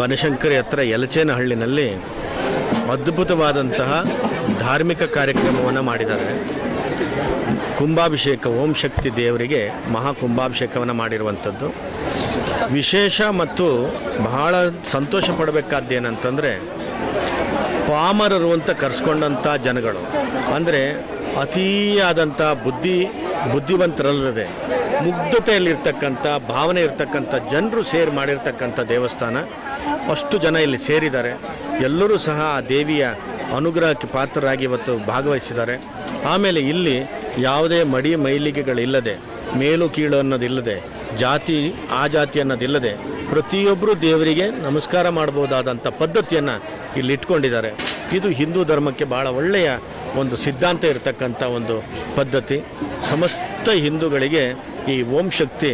ಬನಶಂಕರಿ ಹತ್ರ ಯಲಚೇನಹಳ್ಳಿನಲ್ಲಿ ಅದ್ಭುತವಾದಂತಹ ಧಾರ್ಮಿಕ ಕಾರ್ಯಕ್ರಮವನ್ನು ಮಾಡಿದ್ದಾರೆ. ಕುಂಭಾಭಿಷೇಕ, ಓಂ ಶಕ್ತಿ ದೇವರಿಗೆ ಮಹಾ ಕುಂಭಾಭಿಷೇಕವನ್ನು ಮಾಡಿರುವಂಥದ್ದು. ವಿಶೇಷ ಮತ್ತು ಬಹಳ ಸಂತೋಷ ಪಡಬೇಕಾದ್ದೇನಂತಂದರೆ ಪಾಮರರು ಅಂತ ಕರೆಸ್ಕೊಂಡಂಥ ಜನಗಳು. ಅಂದರೆ ಅತೀಯಾದಂಥ ಬುದ್ಧಿ, ಬುದ್ಧಿವಂತರಲ್ಲದೆ ಮುಗ್ಧತೆಯಲ್ಲಿರ್ತಕ್ಕಂಥ, ಭಾವನೆ ಇರ್ತಕ್ಕಂಥ, ಜನರು ಸೇರಿ ಮಾಡಿರ್ತಕ್ಕಂಥ ದೇವಸ್ಥಾನ. ಅಷ್ಟು ಜನ ಇಲ್ಲಿ ಸೇರಿದ್ದಾರೆ. ಎಲ್ಲರೂ ಸಹ ಆ ದೇವಿಯ ಅನುಗ್ರಹಕ್ಕೆ ಪಾತ್ರರಾಗಿ ಇವತ್ತು ಭಾಗವಹಿಸಿದ್ದಾರೆ. ಆಮೇಲೆ ಇಲ್ಲಿ ಯಾವುದೇ ಮಡಿ ಮೈಲಿಗೆಗಳಿಲ್ಲದೆ, ಮೇಲು ಕೀಳು ಅನ್ನೋದಿಲ್ಲದೆ, ಜಾತಿ, ಆ ಜಾತಿ ಅನ್ನೋದಿಲ್ಲದೆ ಪ್ರತಿಯೊಬ್ಬರು ದೇವರಿಗೆ ನಮಸ್ಕಾರ ಮಾಡ್ಬೋದಾದಂಥ ಪದ್ಧತಿಯನ್ನು ಇಲ್ಲಿ ಇಟ್ಕೊಂಡಿದ್ದಾರೆ. ಇದು ಹಿಂದೂ ಧರ್ಮಕ್ಕೆ ಭಾಳ ಒಳ್ಳೆಯ ಒಂದು ಸಿದ್ಧಾಂತ ಇರತಕ್ಕಂಥ ಒಂದು ಪದ್ಧತಿ. ಸಮಸ್ತ ಹಿಂದೂಗಳಿಗೆ ಈ ಓಂ ಶಕ್ತಿ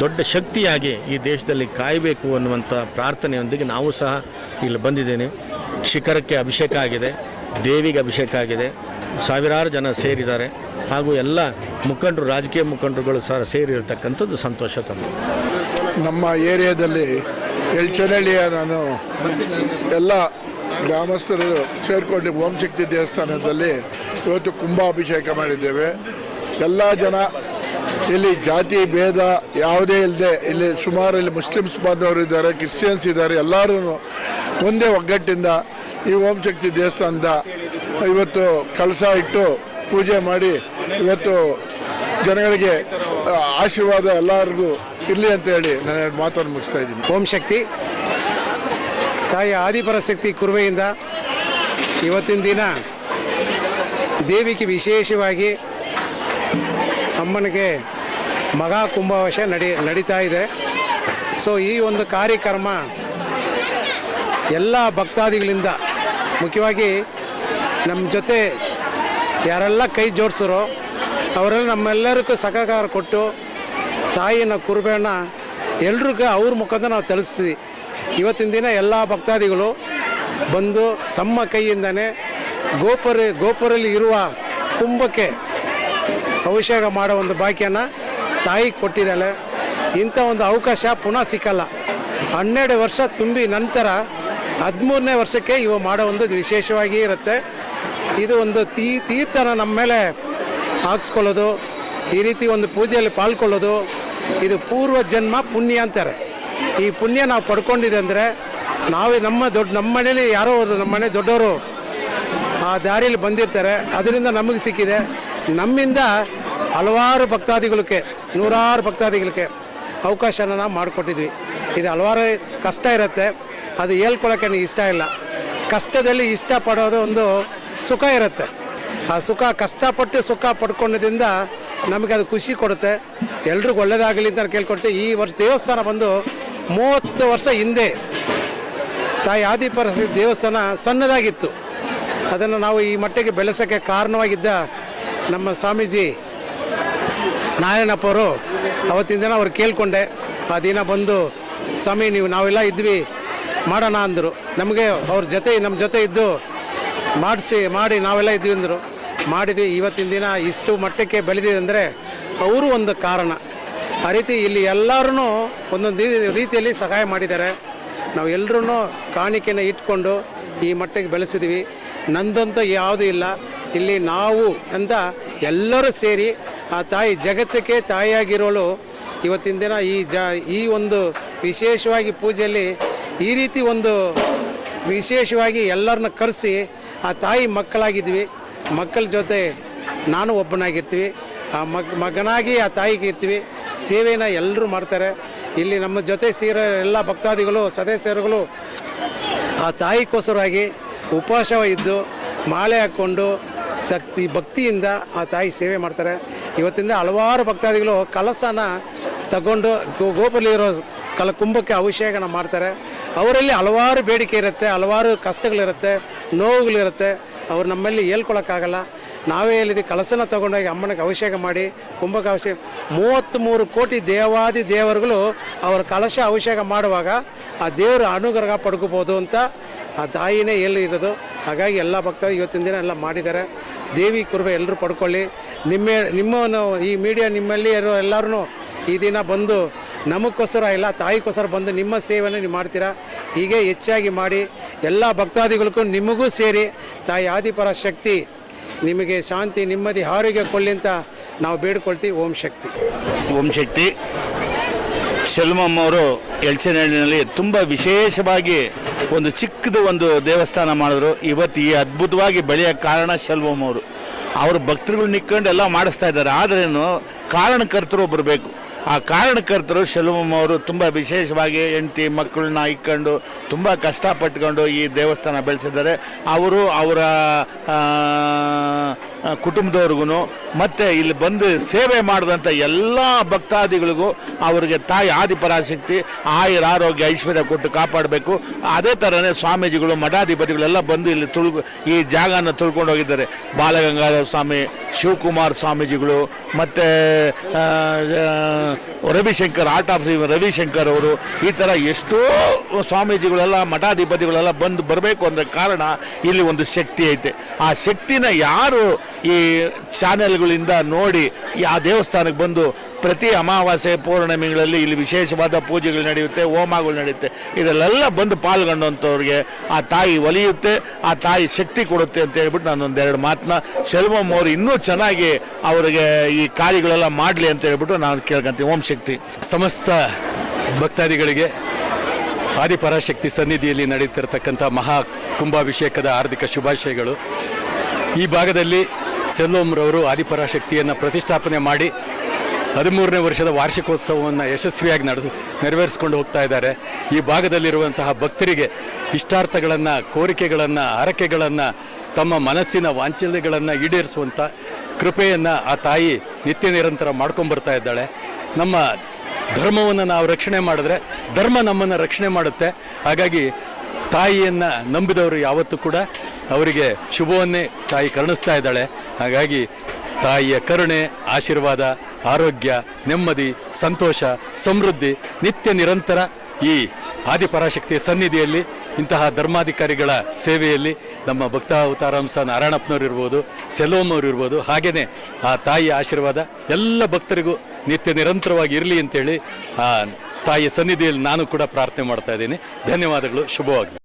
ದೊಡ್ಡ ಶಕ್ತಿಯಾಗಿ ಈ ದೇಶದಲ್ಲಿ ಕಾಯಬೇಕು ಅನ್ನುವಂಥ ಪ್ರಾರ್ಥನೆಯೊಂದಿಗೆ ನಾವು ಸಹ ಇಲ್ಲಿ ಬಂದಿದ್ದೇನೆ. ಶಿಖರಕ್ಕೆ ಅಭಿಷೇಕ ಆಗಿದೆ, ದೇವಿಗೆ ಅಭಿಷೇಕ ಆಗಿದೆ, ಸಾವಿರಾರು ಜನ ಸೇರಿದ್ದಾರೆ ಹಾಗೂ ಎಲ್ಲ ಮುಖಂಡರು, ರಾಜಕೀಯ ಮುಖಂಡರುಗಳು ಸಹ ಸೇರಿರ್ತಕ್ಕಂಥದ್ದು ಸಂತೋಷ ತಂದು ನಮ್ಮ ಏರಿಯಾದಲ್ಲಿ ಎಲ್ಚನಹಳ್ಳಿಯ ನಾನು ಎಲ್ಲ ಗ್ರಾಮಸ್ಥರು ಸೇರಿಕೊಂಡು ಓಂ ಶಕ್ತಿ ದೇವಸ್ಥಾನದಲ್ಲಿ ಇವತ್ತು ಕುಂಭಾಭಿಷೇಕ ಮಾಡಿದ್ದೇವೆ. ಎಲ್ಲ ಜನ ಇಲ್ಲಿ ಜಾತಿ ಭೇದ ಯಾವುದೇ ಇಲ್ಲದೆ ಇಲ್ಲಿ ಸುಮಾರು ಇಲ್ಲಿ ಮುಸ್ಲಿಮ್ಸ್ ಬಾಂಧವರು ಇದ್ದಾರೆ, ಕ್ರಿಶ್ಚಿಯನ್ಸ್ ಇದ್ದಾರೆ, ಎಲ್ಲರೂ ಒಂದೇ ಒಗ್ಗಟ್ಟಿಂದ ಈ ಓಂ ಶಕ್ತಿ ದೇವಸ್ಥಾನದ ಇವತ್ತು ಕಳಸ ಇಟ್ಟು ಪೂಜೆ ಮಾಡಿ ಇವತ್ತು ಜನಗಳಿಗೆ ಆಶೀರ್ವಾದ ಎಲ್ಲರಿಗೂ ಇರಲಿ ಅಂತ ಹೇಳಿ ನಾನು ಮಾತನ್ನು ಮುಗಿಸ್ತಾ ಇದ್ದೀನಿ. ಓಂ ಶಕ್ತಿ. ತಾಯಿ ಆದಿಪರಾಶಕ್ತಿ ಕುರುವೆಯಿಂದ ಇವತ್ತಿನ ದಿನ ದೇವಿಗೆ ವಿಶೇಷವಾಗಿ ಅಮ್ಮನಿಗೆ ಮಗ ಕುಂಭವಶ ನಡಿ ನಡೀತಾ ಇದೆ. ಸೊ ಈ ಒಂದು ಕಾರ್ಯಕ್ರಮ ಎಲ್ಲ ಭಕ್ತಾದಿಗಳಿಂದ, ಮುಖ್ಯವಾಗಿ ನಮ್ಮ ಜೊತೆ ಯಾರೆಲ್ಲ ಕೈ ಜೋಡಿಸಿರೋ, ಅವರೆಲ್ಲ ನಮ್ಮೆಲ್ಲರಿಗೂ ಸಹಕಾರ ಕೊಟ್ಟು ತಾಯಿನ ಕುರುಬೇಣ ಎಲ್ರಿಗೂ ಅವ್ರ ಮುಖಾಂತರ ನಾವು ತಲುಪಿಸಿದ್ವಿ ಇವತ್ತಿನ ದಿನ ಎಲ್ಲ ಭಕ್ತಾದಿಗಳು ಬಂದು ತಮ್ಮ ಕೈಯಿಂದನೇ ಗೋಪುರ ಗೋಪುರಲ್ಲಿ ಇರುವ ಕುಂಭಕ್ಕೆ ಅಭಿಷೇಕ ಮಾಡೋ ಒಂದು ಭಾಗ್ಯನ ತಾಯಿ ಕೊಟ್ಟಿದ್ದಾಳೆ. ಇಂಥ ಒಂದು ಅವಕಾಶ ಪುನಃ ಸಿಕ್ಕಲ್ಲ. ಹನ್ನೆರಡು ವರ್ಷ ತುಂಬಿ ನಂತರ ಹದಿಮೂರನೇ ವರ್ಷಕ್ಕೆ ಇವು ಮಾಡೋ ಒಂದು ವಿಶೇಷವಾಗಿ ಇರುತ್ತೆ. ಇದು ಒಂದು ತೀ, ತೀರ್ಥನ ನಮ್ಮ ಮೇಲೆ ಹಾಕ್ಸ್ಕೊಳ್ಳೋದು. ಈ ರೀತಿ ಒಂದು ಪೂಜೆಯಲ್ಲಿ ಪಾಲ್ಗೊಳ್ಳೋದು. ಇದು ಪೂರ್ವ ಜನ್ಮ ಪುಣ್ಯ ಅಂತಾರೆ. ಈ ಪುಣ್ಯ ನಾವು ಪಡ್ಕೊಂಡಿದೆ ಅಂದರೆ ನಾವೇ ನಮ್ಮ ದೊಡ್ಡ, ನಮ್ಮ ಮನೇಲಿ ಯಾರೋ ನಮ್ಮ ಮನೆ ದೊಡ್ಡವರು ಆ ದಾರಿಯಲ್ಲಿ ಬಂದಿರ್ತಾರೆ. ಅದರಿಂದ ನಮಗೆ ಸಿಕ್ಕಿದೆ. ನಮ್ಮಿಂದ ಹಲವಾರು ಭಕ್ತಾದಿಗಳಿಗೆ, ನೂರಾರು ಭಕ್ತಾದಿಗಳಿಗೆ ಅವಕಾಶನ ನಾವು ಮಾಡಿಕೊಟ್ಟಿದ್ವಿ. ಇದು ಹಲವಾರು ಕಷ್ಟ ಇರುತ್ತೆ. ಅದು ಹೇಳ್ಕೊಳಕ್ಕೆ ನನಗೆ ಇಷ್ಟ ಇಲ್ಲ. ಕಷ್ಟದಲ್ಲಿ ಇಷ್ಟಪಡೋದು ಒಂದು ಸುಖ ಇರುತ್ತೆ. ಆ ಸುಖ ಕಷ್ಟಪಟ್ಟು ಸುಖ ಪಡ್ಕೊಂಡಿದ್ದರಿಂದ ನಮಗೆ ಅದು ಖುಷಿ ಕೊಡುತ್ತೆ. ಎಲ್ರಿಗೂ ಒಳ್ಳೆಯದಾಗಲಿ ಅಂತ ಕೇಳ್ಕೊಡ್ತೀವಿ ಈ ವರ್ಷ ದೇವಸ್ಥಾನ ಬಂದು ಮೂವತ್ತು ವರ್ಷ ಹಿಂದೆ ತಾಯಿ ಆದಿಪರಸಿ ದೇವಸ್ಥಾನ ಸಣ್ಣದಾಗಿತ್ತು. ಅದನ್ನು ನಾವು ಈ ಮಟ್ಟಿಗೆ ಬೆಳೆಸೋಕ್ಕೆ ಕಾರಣವಾಗಿದ್ದ ನಮ್ಮ ಸ್ವಾಮೀಜಿ ನಾರಾಯಣಪ್ಪವರು ಅವತ್ತಿನ ದಿನ ಅವ್ರು ಕೇಳಿಕೊಂಡೆ, ಆ ದಿನ ಬಂದು, ಸ್ವಾಮಿ, ನೀವು ನಾವೆಲ್ಲ ಇದ್ವಿ, ಮಾಡೋಣ ಅಂದರು. ನಮಗೆ ಅವ್ರ ಜೊತೆ ನಮ್ಮ ಜೊತೆ ಇದ್ದು ಮಾಡಿಸಿ, ಮಾಡಿ ನಾವೆಲ್ಲ ಇದ್ವಿ ಅಂದರು. ಮಾಡಿದ್ವಿ, ಇವತ್ತಿನ ದಿನ ಇಷ್ಟು ಮಟ್ಟಕ್ಕೆ ಬೆಳೆದಿದೆ ಅಂದರೆ ಅವರು ಒಂದು ಕಾರಣ. ಆ ರೀತಿ ಇಲ್ಲಿ ಎಲ್ಲರೂ ಒಂದೊಂದು ರೀತಿಯಲ್ಲಿ ಸಹಾಯ ಮಾಡಿದ್ದಾರೆ. ನಾವು ಎಲ್ಲರೂ ಕಾಣಿಕೆನ ಇಟ್ಕೊಂಡು ಈ ಮಟ್ಟಕ್ಕೆ ಬೆಳೆಸಿದ್ವಿ. ನಂದಂತೂ ಯಾವುದೂ ಇಲ್ಲ. ಇಲ್ಲಿ ನಾವು ಅಂತ ಎಲ್ಲರೂ ಸೇರಿ ಆ ತಾಯಿ ಜಗತ್ತಕ್ಕೆ ತಾಯಿಯಾಗಿರೋಳು. ಇವತ್ತಿನ ದಿನ ಈ ಜ, ಈ ಒಂದು ವಿಶೇಷವಾಗಿ ಪೂಜೆಯಲ್ಲಿ ಈ ರೀತಿ ಒಂದು ವಿಶೇಷವಾಗಿ ಎಲ್ಲರನ್ನ ಕರೆಸಿ ಆ ತಾಯಿ ಮಕ್ಕಳಾಗಿದ್ವಿ. ಮಕ್ಕಳ ಜೊತೆ ನಾನು ಒಬ್ಬನಾಗಿರ್ತೀವಿ. ಆ ಮಗ್, ಮಗನಾಗಿ ಆ ತಾಯಿಗೆ ಇರ್ತೀವಿ. ಸೇವೆನ ಎಲ್ಲರೂ ಮಾಡ್ತಾರೆ. ಇಲ್ಲಿ ನಮ್ಮ ಜೊತೆ ಸೇರೋ ಎಲ್ಲ ಭಕ್ತಾದಿಗಳು, ಸದಸ್ಯರುಗಳು ಆ ತಾಯಿಗೋಸ್ಕರವಾಗಿ ಉಪವಾಸ ಇದ್ದು ಮಾಲೆ ಹಾಕ್ಕೊಂಡು ಶಕ್ತಿ, ಭಕ್ತಿಯಿಂದ ಆ ತಾಯಿ ಸೇವೆ ಮಾಡ್ತಾರೆ. ಇವತ್ತಿಂದ ಹಲವಾರು ಭಕ್ತಾದಿಗಳು ಕಲಸನ ತಗೊಂಡು ಗೋ- ಗೋಪುರಲ್ಲಿರೋ ಕಲ, ಕುಂಭಕ್ಕೆ ಅಭಿಷೇಕನ ಮಾಡ್ತಾರೆ. ಅವರಲ್ಲಿ ಹಲವಾರು ಬೇಡಿಕೆ ಇರುತ್ತೆ, ಹಲವಾರು ಕಷ್ಟಗಳಿರುತ್ತೆ, ನೋವುಗಳಿರುತ್ತೆ. ಅವ್ರು ನಮ್ಮಲ್ಲಿ ಹೇಳ್ಕೊಳಕ್ಕಾಗಲ್ಲ. ನಾವೇ ಹೇಳಿದ್ವಿ, ಕಲಸನ ತಗೊಂಡೋಗಿ ಅಮ್ಮನಿಗೆ ಅಭಿಷೇಕ ಮಾಡಿ, ಕುಂಭಕ್ಕೆ ಅಭಿಷೇಕ ಮೂವತ್ತ್ಮೂರು ಕೋಟಿ ದೇವಾದಿ ದೇವರುಗಳು ಅವರ ಕಲಶ ಅಭಿಷೇಕ ಮಾಡುವಾಗ ಆ ದೇವರು ಅನುಗ್ರಹ ಪಡ್ಕೋಬೋದು ಅಂತ ಆ ತಾಯಿನೇ ಇರೋದು? ಹಾಗಾಗಿ ಎಲ್ಲ ಭಕ್ತರು ಇವತ್ತಿನ ದಿನ ಎಲ್ಲ ಮಾಡಿದ್ದಾರೆ. ದೇವಿ ಕೃಪೆ ಎಲ್ಲರೂ ಪಡ್ಕೊಳ್ಳಿ. ನಿಮ್ಮ, ನಿಮ್ಮನ್ನು ಈ ಮೀಡಿಯಾ ನಿಮ್ಮಲ್ಲಿ ಇರೋ ಎಲ್ಲರೂ ಈ ದಿನ ಬಂದು ನಮಗೋಸ್ಕರ ಇಲ್ಲ, ತಾಯಿಗೋಸ್ಕರ ಬಂದು ನಿಮ್ಮ ಸೇವೆಯನ್ನು ನೀವು ಮಾಡ್ತೀರಾ? ಹೀಗೆ ಹೆಚ್ಚಾಗಿ ಮಾಡಿ ಎಲ್ಲ ಭಕ್ತಾದಿಗಳಿಗೂ ನಿಮಗೂ ಸೇರಿ ತಾಯಿ ಆದಿಪರ ಶಕ್ತಿ, ನಿಮಗೆ ಶಾಂತಿ, ನೆಮ್ಮದಿ, ಆರೋಗ್ಯ ಕೊಳ್ಳಿ ಅಂತ ನಾವು ಬೇಡ್ಕೊಳ್ತೀವಿ. ಓಂ ಶಕ್ತಿ. ಓಂ ಶಕ್ತಿ. ಸೆಲ್ಮಮ್ಮವರು ಎಲ್ಚನಹಳ್ಳಿನಲ್ಲಿ ತುಂಬ ವಿಶೇಷವಾಗಿ ಒಂದು ಚಿಕ್ಕದು ಒಂದು ದೇವಸ್ಥಾನ ಮಾಡಿದ್ರು. ಇವತ್ತು ಈ ಅದ್ಭುತವಾಗಿ ಬೆಳೆಯ ಕಾರಣ ಶೆಲ್ವಮ್ ಅವರು. ಅವರು ಭಕ್ತರುಗಳು ನಿಕ್ಕೊಂಡು ಎಲ್ಲ ಮಾಡಿಸ್ತಾ ಇದ್ದಾರೆ. ಆದ್ರೇನು ಕಾರಣಕರ್ತರು ಒಬ್ಬರು ಬೇಕು. ಆ ಕಾರಣಕರ್ತರು ಶೆಲ್ವಮ್ ಅವರು ತುಂಬ ವಿಶೇಷವಾಗಿ ಹೆಂಡತಿ, ಮಕ್ಕಳನ್ನ ಇಕ್ಕೊಂಡು ತುಂಬ ಕಷ್ಟಪಟ್ಕೊಂಡು ಈ ದೇವಸ್ಥಾನ ಬೆಳೆಸಿದ್ದಾರೆ. ಅವರು ಅವರ ಕುಟುಂಬದವ್ರಿಗೂ ಮತ್ತು ಇಲ್ಲಿ ಬಂದು ಸೇವೆ ಮಾಡಿದಂಥ ಎಲ್ಲ ಭಕ್ತಾದಿಗಳಿಗೂ ಅವರಿಗೆ ತಾಯಿ ಆದಿಪರಾಶಕ್ತಿ ಆಯುರ ಆರೋಗ್ಯ, ಐಶ್ವರ್ಯ ಕೊಟ್ಟು ಕಾಪಾಡಬೇಕು. ಅದೇ ಥರನೇ ಸ್ವಾಮೀಜಿಗಳು, ಮಠಾಧಿಪತಿಗಳೆಲ್ಲ ಬಂದು ಇಲ್ಲಿ ತುಳ್ಕು ಈ ಜಾಗನ ತುಳ್ಕೊಂಡು ಹೋಗಿದ್ದಾರೆ. ಬಾಲಗಂಗಾಧರ ಸ್ವಾಮಿ, ಶಿವಕುಮಾರ್ ಸ್ವಾಮೀಜಿಗಳು, ಮತ್ತು ರವಿಶಂಕರ್, ಆರ್ಟ್ ಆಫ್ ರವಿಶಂಕರ್ ಅವರು, ಈ ಥರ ಎಷ್ಟೋ ಸ್ವಾಮೀಜಿಗಳೆಲ್ಲ, ಮಠಾಧಿಪತಿಗಳೆಲ್ಲ ಬಂದು ಬರಬೇಕು ಅಂದರೆ ಕಾರಣ ಇಲ್ಲಿ ಒಂದು ಶಕ್ತಿ ಐತೆ. ಆ ಶಕ್ತಿನ ಯಾರು ಈ ಚಾನೆಲ್ಗಳಿಂದ ನೋಡಿ ಆ ದೇವಸ್ಥಾನಕ್ಕೆ ಬಂದು ಪ್ರತಿ ಅಮಾವಾಸ್ಯೆ ಪೌರ್ಣಮಿಗಳಲ್ಲಿ ಇಲ್ಲಿ ವಿಶೇಷವಾದ ಪೂಜೆಗಳು ನಡೆಯುತ್ತೆ, ಹೋಮಗಳು ನಡೆಯುತ್ತೆ. ಇದರಲ್ಲೆಲ್ಲ ಬಂದು ಪಾಲ್ಗೊಂಡಂಥವ್ರಿಗೆ ಆ ತಾಯಿ ಒಲಿಯುತ್ತೆ, ಆ ತಾಯಿ ಶಕ್ತಿ ಕೊಡುತ್ತೆ ಅಂತ ಹೇಳ್ಬಿಟ್ಟು ನಾನು ಒಂದೆರಡು ಮಾತನ್ನ ಶೆಲ್ವಮ್ ಅವರು ಇನ್ನೂ ಚೆನ್ನಾಗಿ ಅವರಿಗೆ ಈ ಕಾರ್ಯಗಳೆಲ್ಲ ಮಾಡಲಿ ಅಂತ ಹೇಳ್ಬಿಟ್ಟು ನಾನು ಕೇಳ್ಕೊಂತೀನಿ. ಓಂ ಶಕ್ತಿ. ಸಮಸ್ತ ಭಕ್ತಾದಿಗಳಿಗೆ ಆದಿಪರಾಶಕ್ತಿ ಸನ್ನಿಧಿಯಲ್ಲಿ ನಡೀತಿರ್ತಕ್ಕಂಥ ಮಹಾ ಕುಂಭಾಭಿಷೇಕದ ಹಾರ್ದಿಕ ಶುಭಾಶಯಗಳು. ಈ ಭಾಗದಲ್ಲಿ ಸೆಲ್ಲೋಮ್ರವರು ಆದಿಪರಾಶಕ್ತಿಯನ್ನು ಪ್ರತಿಷ್ಠಾಪನೆ ಮಾಡಿ ಹದಿಮೂರನೇ ವರ್ಷದ ವಾರ್ಷಿಕೋತ್ಸವವನ್ನು ಯಶಸ್ವಿಯಾಗಿ ನಡೆಸ, ನೆರವೇರಿಸಿಕೊಂಡು ಹೋಗ್ತಾ ಇದ್ದಾರೆ. ಈ ಭಾಗದಲ್ಲಿರುವಂತಹ ಭಕ್ತರಿಗೆ ಇಷ್ಟಾರ್ಥಗಳನ್ನು, ಕೋರಿಕೆಗಳನ್ನು, ಹರಕೆಗಳನ್ನು, ತಮ್ಮ ಮನಸ್ಸಿನ ವಾಂಚಲ್ಯಗಳನ್ನು ಈಡೇರಿಸುವಂಥ ಕೃಪೆಯನ್ನು ಆ ತಾಯಿ ನಿತ್ಯ ನಿರಂತರ ಮಾಡ್ಕೊಂಬರ್ತಾ ಇದ್ದಾಳೆ. ನಮ್ಮ ಧರ್ಮವನ್ನು ನಾವು ರಕ್ಷಣೆ ಮಾಡಿದ್ರೆ ಧರ್ಮ ನಮ್ಮನ್ನು ರಕ್ಷಣೆ ಮಾಡುತ್ತೆ. ಹಾಗಾಗಿ ತಾಯಿಯನ್ನು ನಂಬಿದವರು ಯಾವತ್ತೂ ಕೂಡ ಅವರಿಗೆ ಶುಭವನ್ನೇ ತಾಯಿ ಕರುಣಿಸ್ತಾ ಇದ್ದಾಳೆ. ಹಾಗಾಗಿ ತಾಯಿಯ ಕರುಣೆ, ಆಶೀರ್ವಾದ, ಆರೋಗ್ಯ, ನೆಮ್ಮದಿ, ಸಂತೋಷ, ಸಮೃದ್ಧಿ, ನಿತ್ಯ ನಿರಂತರ ಈ ಆದಿಪರಾಶಕ್ತಿಯ ಸನ್ನಿಧಿಯಲ್ಲಿ, ಇಂತಹ ಧರ್ಮಾಧಿಕಾರಿಗಳ ಸೇವೆಯಲ್ಲಿ ನಮ್ಮ ಭಕ್ತ ಅವತಾರಾಂಶ ನಾರಾಯಣಪ್ಪನವ್ರು ಇರ್ಬೋದು ಸೆಲೋಮ್ನವ್ರು ಇರ್ಬೋದು, ಹಾಗೆಯೇ ಆ ತಾಯಿಯ ಆಶೀರ್ವಾದ ಎಲ್ಲ ಭಕ್ತರಿಗೂ ನಿತ್ಯ ನಿರಂತರವಾಗಿ ಇರಲಿ ಅಂತೇಳಿ ಆ ತಾಯಿಯ ಸನ್ನಿಧಿಯಲ್ಲಿ ನಾನು ಕೂಡ ಪ್ರಾರ್ಥನೆ ಮಾಡ್ತಾ ಇದ್ದೀನಿ. ಧನ್ಯವಾದಗಳು, ಶುಭವಾಗಲಿ.